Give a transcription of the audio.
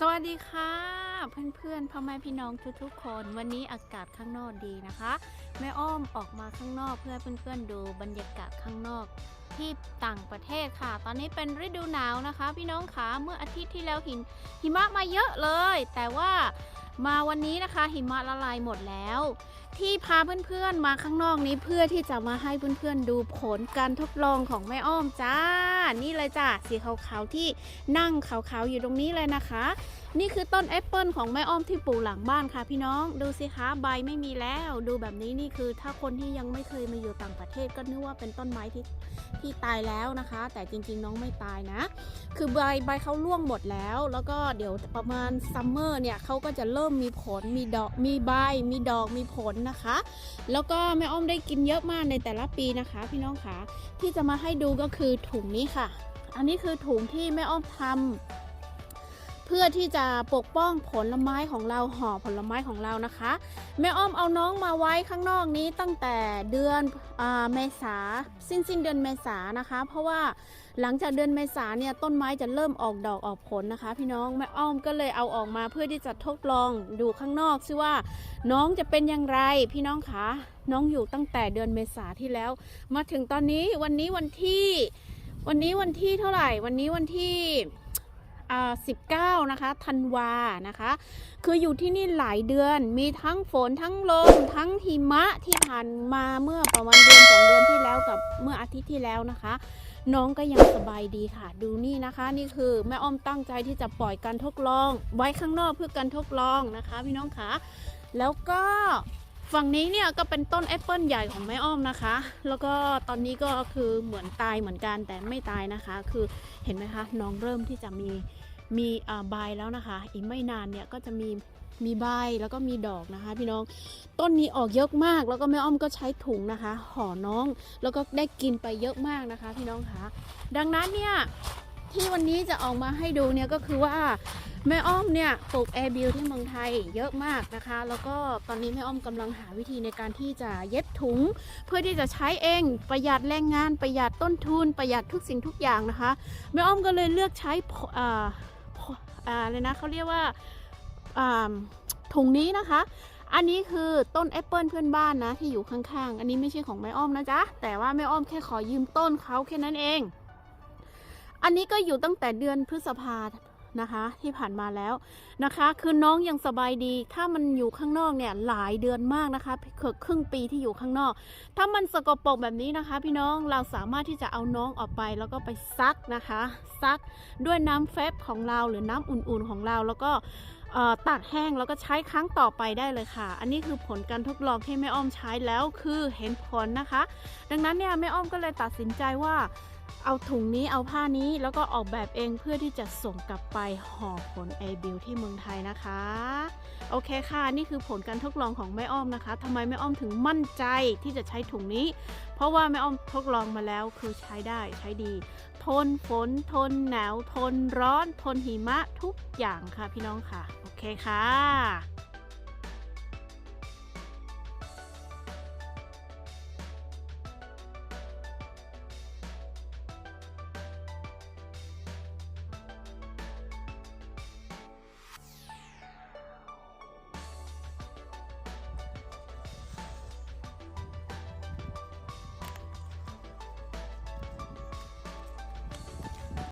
สวัสดีค่ะ เพื่อนๆพ่อแม่พี่น้องทุกๆคน วันนี้อากาศข้างนอกดีนะคะ แม่อ้อมออกมาข้างนอกเพื่อเพื่อนๆดูบรรยากาศข้างนอกที่ต่างประเทศค่ะ ตอนนี้เป็นฤดูหนาวนะคะ พี่น้องคะเมื่ออาทิตย์ที่แล้วหินหิมะมาเยอะเลย แต่ว่ามาวันนี้นะคะหิมะละลายหมดแล้ว ที่พาเพื่อนๆมาข้างนอกนี้เพื่อที่จะมาให้เพื่อนๆดูผลการทดลองของแม่อ้อมจ้า นี่เลยจ้าสีขาวๆที่นั่งขาวๆอยู่ตรงนี้เลยนะคะ นี่คือต้นแอปเปิลของแม่อ้อมที่ปลูกหลังบ้านค่ะพี่น้องดูสิคะใบไม่มีแล้ว ดูแบบนี้นี่คือถ้าคนที่ยังไม่เคยมาอยู่ต่างประเทศก็นึกว่าเป็นต้นไม้ที่ที่ตายแล้วนะคะ แต่จริงๆน้องไม่ตายนะ คือใบใบเขาร่วงหมดแล้ว แล้วก็เดี๋ยวประมาณซัมเมอร์เนี่ยเขาก็จะเริ่มมีผลมีดอกมีใบมีดอกมีผลนะคะ แล้วก็แม่อ้อมได้กินเยอะมากในแต่ละปีนะคะ พี่น้องคะที่จะมาให้ดูก็คือถุงนี้ค่ะ อันนี้คือถุงที่แม่อ้อมทำ เพื่อที่จะปกป้องผลไม้ของเราห่อผลไม้ของเรานะคะ แม่อ้อมเอาน้องมาไว้ข้างนอกนี้ตั้งแต่เดือนเมษาสิ้นสิ้นเดือนเมษานะคะ เพราะว่าหลังจากเดือนเมษาเนี่ยต้นไม้จะเริ่มออกดอกออกผลนะคะ พี่น้องแม่อ้อมก็เลยเอาออกมาเพื่อที่จะทดลองดูข้างนอกซิว่า น้องจะเป็นอย่างไรพี่น้องคะน้องอยู่ตั้งแต่เดือนเมษาที่แล้ว มาถึงตอนนี้วันนี้วันที่ วันนี้วันที่เท่าไหร่ วันนี้วันที่ 19 นะคะธันวานะคะ คืออยู่ที่นี่หลายเดือนมีทั้งฝนทั้งลมทั้งหิมะที่ผ่านมาเมื่อประมาณเดือนสองเดือนที่แล้วกับเมื่ออาทิตย์ที่แล้วนะคะ น้องก็ยังสบายดีค่ะ ดูนี่นะคะ นี่คือแม่อ้อมตั้งใจที่จะปล่อยการทดลอง ไว้ข้างนอกเพื่อการทดลองนะคะ พี่น้องคะแล้วก็ ฝั่งนี้เนี่ยก็เป็นต้นแอปเปิลใหญ่ของแม่อ้อมนะคะ แล้วก็ตอนนี้ก็คือเหมือนตายเหมือนกันแต่ไม่ตายนะคะ คือเห็นไหมคะน้องเริ่มที่จะมีมีใบแล้วนะคะ อีกไม่นานเนี่ยก็จะมีมีใบแล้วก็มีดอกนะคะ พี่น้องต้นนี้ออกเยอะมาก แล้วก็แม่อ้อมก็ใช้ถุงนะคะ ห่อน้องแล้วก็ได้กินไปเยอะมากนะคะ พี่น้องคะดังนั้นเนี่ย ที่วันนี้จะออกมาให้ดูเนี่ยก็คือว่าแม่อ้อมเนี่ยปลูกแอร์บิวที่เมืองไทยเยอะมากนะคะ แล้วก็ตอนนี้แม่อ้อมกำลังหาวิธีในการที่จะเย็บถุง เพื่อที่จะใช้เองประหยัดแรงงานประหยัดต้นทุน ประหยัดทุกสิ่งทุกอย่างนะคะแม่อ้อมก็เลยเลือกใช้อ่าอ่าเลยนะเขาเรียกว่าอ่าถุงนี้นะคะอันนี้คือต้นแอปเปิลเพื่อนบ้านนะที่อยู่ข้างๆ อันนี้ไม่ใช่ของแม่อ้อมนะจ๊ะ แต่ว่าแม่อ้อมแค่ขอยืมต้นเขาแค่นั้นเอง อันนี้ก็อยู่ตั้งแต่เดือนพฤษภานะคะที่ผ่านมาแล้วนะคะ คือน้องยังสบายดี ถ้ามันอยู่ข้างนอกเนี่ยหลายเดือนมากนะคะเกือบครึ่งปีที่อยู่ข้างนอก ถ้ามันสกปรกแบบนี้นะคะ พี่น้องเราสามารถที่จะเอาน้องออกไปแล้วก็ไปซักนะคะ ซักด้วยน้ำเฟบของเราหรือน้ำอุ่นๆของเราแล้วก็ ตากแห้งแล้วก็ใช้ครั้งต่อไปได้เลยค่ะ อันนี้คือผลการทดลองที่แม่อ้อมใช้แล้วคือเห็นผลนะคะ ดังนั้นเนี่ยแม่อ้อมก็เลยตัดสินใจว่าเอาถุงนี้เอาผ้านี้แล้วก็ออกแบบเองเพื่อที่จะส่งกลับไปห่อผล a อบิลที่เมืองไทยนะคะ โอเคค่ะ นี่คือผลการทดลองของแม่อ้อมนะคะทำไมแม่อ้อมถึงมั่นใจที่จะใช้ถุงนี้ เพราะว่าแม่อ้อมทดลองมาแล้วคือใช้ได้ใช้ดี ทนฝนทนหนาวทนร้อนทนหิมะทุกอย่างค่ะพี่น้องค่ะ โอเคค่ะ